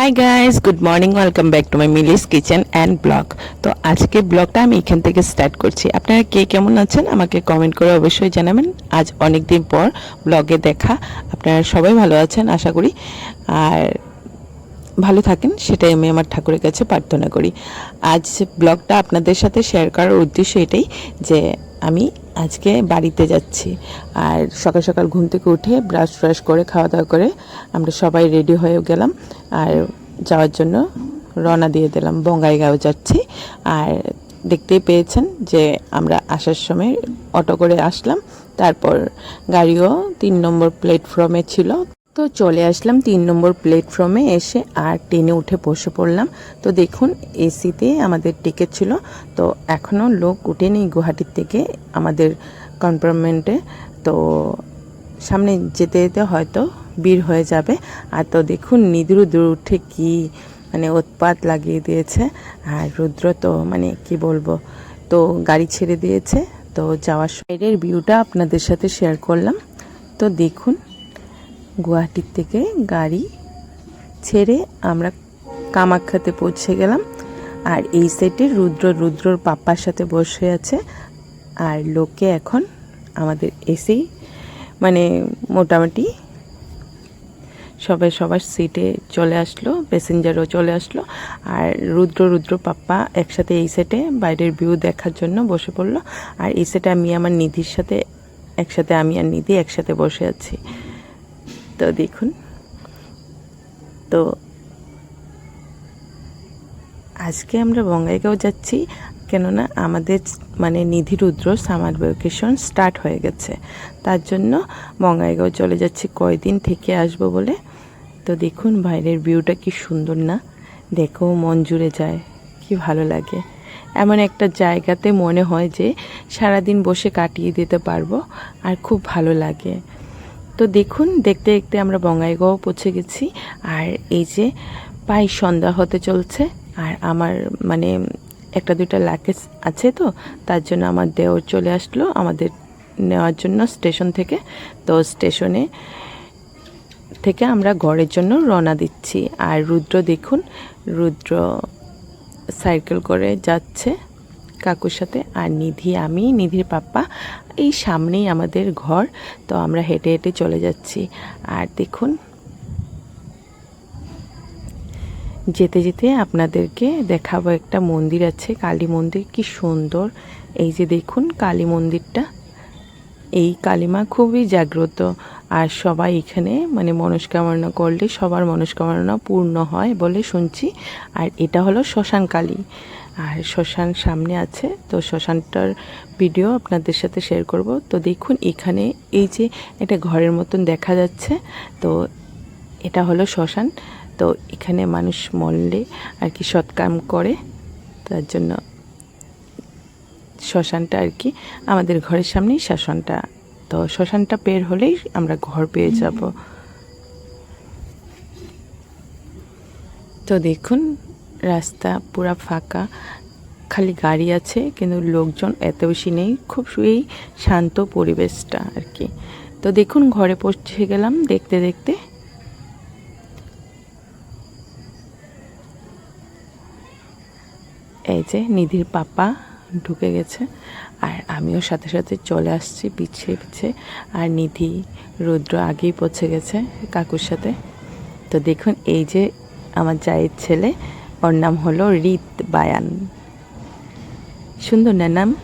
Hi guys good morning welcome back to my Millie's kitchen and vlog তো আজকে ব্লগটা আমি এখান থেকে স্টার্ট করছি। আপনারা কে কেমন আছেন আমাকে কমেন্ট করে অবশ্যই জানাবেন। আজ অনেক দিন পর ব্লগে দেখা। আপনারা সবাই ভালো আছেন, আশা করি। আর ভালো থাকেন, সেটাই আমি আমার ঠাকুরের কাছে প্রার্থনা করি। আজ ব্লগটা আপনাদের সাথে শেয়ার করার উদ্দেশ্য এটাই যে আমি আজকে বাড়িতে যাচ্ছি। আর সকাল সকাল ঘুম থেকে উঠে ব্রাশ ফ্রাশ করে খাওয়া দাওয়া করে আমরা সবাই রেডি হয়ে গেলাম। আর যাওয়ার জন্য রওনা দিয়ে দিলাম, বঙ্গাইগাঁও যাচ্ছি। আর দেখতেই পেয়েছেন যে আমরা আসার সময় অটো করে আসলাম। তারপর গাড়িও তিন নম্বর প্ল্যাটফর্মে ছিল। তো চলে আসলাম তিন নম্বর প্ল্যাটফর্মে এসে আর ট্রেনে উঠে বসে পড়লাম। তো দেখুন, এসিতে আমাদের টিকিট ছিল। তো এখনও লোক উঠেনি গুয়াহাটির থেকে আমাদের কম্পার্টমেন্টে তো সামনে যেতে যেতে হয়তো ভিড় হয়ে যাবে। আর তো দেখুন নিদ্রু দূর উঠে কি মানে উৎপাত লাগিয়ে দিয়েছে। আর রুদ্র তো মানে কি বলব, তো গাড়ি ছেড়ে দিয়েছে। তো যাওয়ার সাইডের ভিউটা আপনাদের সাথে শেয়ার করলাম। তো দেখুন গুয়াহাটির থেকে গাড়ি ছেড়ে আমরা কামাখ্যাতে পৌঁছে গেলাম। আর এই সাইডে রুদ্র, রুদ্রর পাপ্পার সাথে বসে আছে। আর লোকে এখন আমাদের এসেই মানে মোটামুটি সবাই সবার সিটে চলে আসলো প্যাসেঞ্জারও চলে আসলো। আর রুদ্র রুদ্র পাপ্পা একসাথে এই সেটে বাইরের ভিউ দেখার জন্য বসে পড়ল। আর এই সেটে আমি আমার নিধির সাথে একসাথে, আমি আর নিধি একসাথে বসে আছি। তো দেখুন। তো আজকে আমরা বঙ্গাইগাঁও যাচ্ছি, কেননা আমাদের মানে Nidhi Rudra summer vacation start হয়ে গেছে। তার জন্য বঙ্গাইগাঁও চলে যাচ্ছি, কয়দিন থেকে আসব বলে। তো দেখুন বাইরের ভিউটা কি সুন্দর না। দেখেও মন জুড়ে যায়, কি ভালো লাগে। এমন একটা জায়গাতে মনে হয় যে সারাদিন বসে কাটিয়ে দিতে পারব, আর খুব ভালো লাগে। তো দেখুন, দেখতে দেখতে আমরা বঙ্গাইগাঁও পৌঁছে গেছি। আর এই যে প্রায় সন্ধ্যা হতে চলছে, আর আমার মানে একটা দুইটা লাগেজ আছে তো, তার জন্য আমার দেওর চলে আসলো আমাদের নেওয়ার জন্য স্টেশন থেকে। তো স্টেশনে থেকে আমরা ঘরের জন্য রওনা দিচ্ছি। আর রুদ্র দেখুন, রুদ্র সাইকেল করে যাচ্ছে। কাকুর সাথে আর নিধি, আমি, নিধির পাপ্পা এই সামনেই আমাদের ঘর। তো আমরা হেঁটে হেঁটে চলে যাচ্ছি। আর দেখুন, যেতে যেতে আপনাদেরকে দেখাবো একটা মন্দির আছে, কালী মন্দির। কি সুন্দর। এই যে দেখুন কালী মন্দিরটা। এই কালিমা খুবই জাগ্রত। আর সবাই এখানে মানে মনস্কামনা করলে সবার মনস্কামনা পূর্ণ হয় বলে শুনছি। আর এটা হলো শ্মশান কালী। আর শ্মশান সামনে আছে। তো শ্মশানটার ভিডিও আপনাদের সাথে শেয়ার করব। তো দেখুন এখানে এই যে একটা ঘরের মতন দেখা যাচ্ছে। তো এটা হলো শ্মশান তো এখানে মানুষ মরলে আর কি সৎকাম করে। তার জন্য শ্মশানটা আর কি আমাদের ঘরের সামনেই শ্মশানটা তো শ্মশানটা পের হলেই আমরা ঘর পেয়ে যাব। তো দেখুন রাস্তা পুরা ফাঁকা, খালি গাড়ি আছে, কিন্তু লোকজন এত বেশি নেই, খুব এই শান্ত পরিবেশটা আর কি। তো দেখুন, ঘরে পৌঁছে গেলাম দেখতে দেখতে। এই যে নিধির পাপা ঢুকে গেছে, আর আমিও সাথে সাথে চলে আসছি পিছিয়ে পিছিয়ে। আর নিধি, রুদ্র আগেই পৌঁছে গেছে কাকুর সাথে। তো দেখুন, এই যে আমার জায়ের ছেলে ওর নাম হলো রিত বায়ান। সুন্দর না নাম?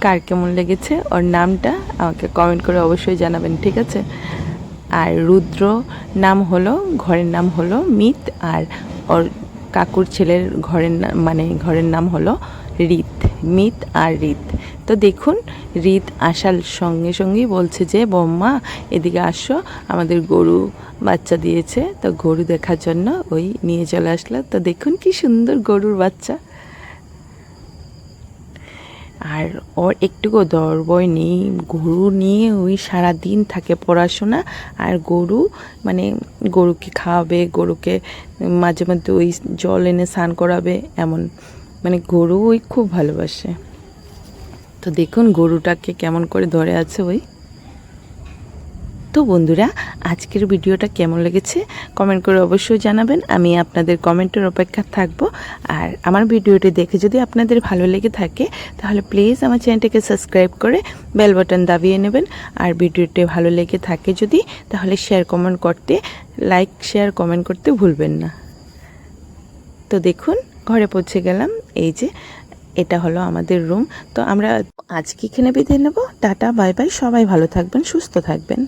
কার কেমন লেগেছে? ওর নামটা আমাকে কমেন্ট করে অবশ্যই জানাবেন, ঠিক আছে? আর রুদ্র নাম হলো, ঘরের নাম হলো মিত, আর ওর কাকুর ছেলের ঘরের মানে ঘরের নাম হলো রিত, মিত আর রিত। তো দেখুন, রিত আসার সঙ্গে সঙ্গেই বলছে যে বম্মা এদিকে আসো, আমাদের গরু বাচ্চা দিয়েছে, তো গরু দেখার জন্য ওই নিয়ে চলে আসলো। তো দেখুন কি সুন্দর গরুর বাচ্চা। আর ওর একটুকু দরবই নেই, গরু নিয়ে ওই সারা দিন থাকে পড়াশোনা, আর গরু মানে গরুকে খাওয়াবে, গরুকে মাঝে মধ্যে ওই জল এনে স্নান করাবে, এমন। মানে গরু ওই খুব ভালোবাসে। তো দেখুন গরুটাকে কেমন করে ধরে আছে ওই। তো বন্ধুরা, আজকের ভিডিওটা কেমন লেগেছে কমেন্ট করে অবশ্যই জানাবেন। আমি আপনাদের কমেন্টের অপেক্ষা থাকব। আর আমার ভিডিওটি দেখে যদি আপনাদের ভালো লেগে থাকে, তাহলে প্লিজ আমার চ্যানেলটিকে সাবস্ক্রাইব করে বেল বাটন দাবিয়ে নেবেন। আর ভিডিওটি ভালো লেগে থাকে যদি, তাহলে শেয়ার কমেন্ট করতে লাইক শেয়ার কমেন্ট করতে ভুলবেন না। তো দেখুন, ঘরে পৌঁছে গেলাম। এই যে এটা হলো আমাদের রুম। তো আমরা আজকে এখানে বিদায় নেব। Tata, bye bye. সবাই ভালো থাকবেন, সুস্থ থাকবেন।